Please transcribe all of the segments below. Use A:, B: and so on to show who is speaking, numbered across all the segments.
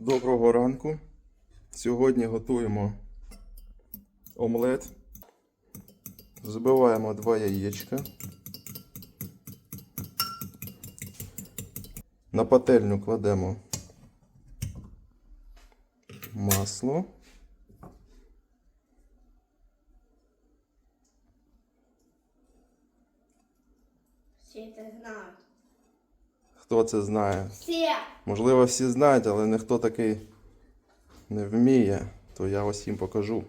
A: Доброго ранку. Сьогодні готуємо омлет. Збиваємо два яєчка. На пательню кладемо масло.
B: Знають.
A: Хто це знає?
B: Всі!
A: Можливо, всі знають, але ніхто такий не вміє, то я ось їм покажу.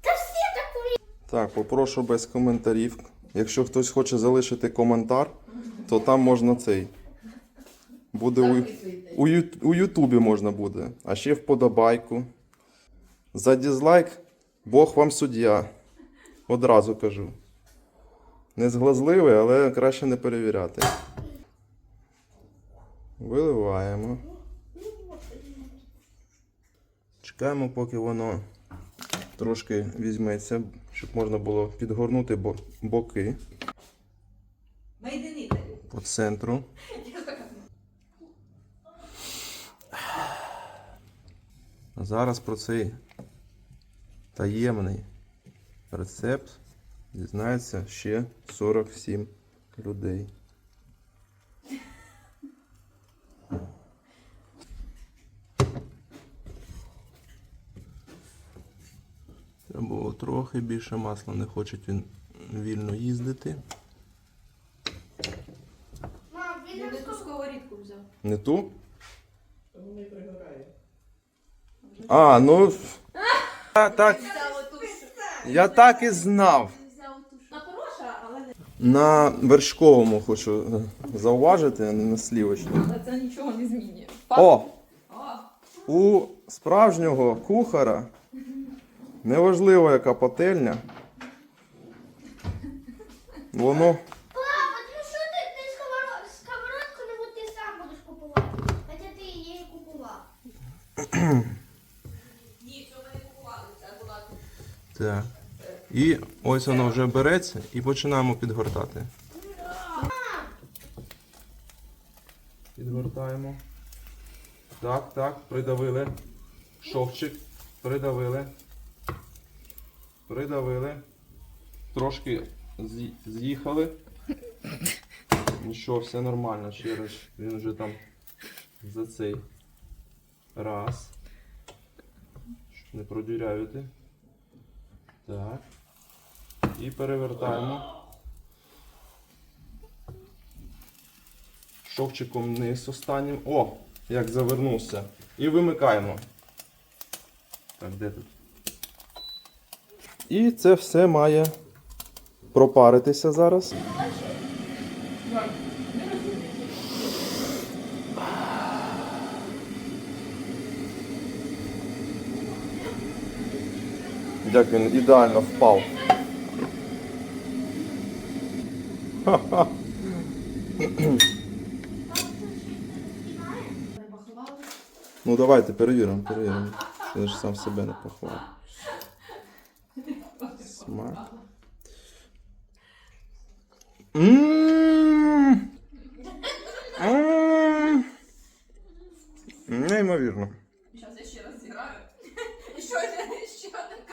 B: Та всі так вміють.
A: Так, попрошу без коментарів. Якщо хтось хоче залишити коментар, то там можна цей. Буде у, у, у Ютубі можна буде. А ще вподобайку. За дізлайк Бог вам суддя. Одразу кажу. Не зглазливий, але краще не перевіряти. Виливаємо. Чекаємо, поки воно трошки візьметься, щоб можна було підгорнути боки по центру. А зараз про цей таємний рецепт дізнається ще 47 людей. Треба було трохи більше масла, не хоче він вільно їздити.
B: Мам, він
C: Я не ту сковорідку взяв.
A: Не ту? А, ну. Я так, я так і знав.
C: Не.
A: На вершковому хочу е, зауважити, а не на слівочному.
C: Але це нічого не змінює.
A: О!
C: О!
A: У справжнього кухара неважливо, яка пательня. Воно
B: Папа, ну що ти, ти сковород- сковородку ти сам будеш купувати. Хоча ти її купував.
C: Ні, цього не купували, це була.
A: Так. І ось воно вже береться і починаємо підгортати. Підгортаємо. Так, так, придавили. Шовчик. Придавили. Придавили. Трошки з'їхали. Нічого, все нормально. Ще раз. Він вже там за цей раз. Щоб не продірявити. Так. І перевертаємо. Шовчиком вниз останнім. О! Як завернувся. І вимикаємо. Так, де тут? І це все має пропаритися зараз. Як він ідеально впав. Ну давайте перевіримо, перевіримо. Я ж сам себе не похвалив. Смак. Неймовірно.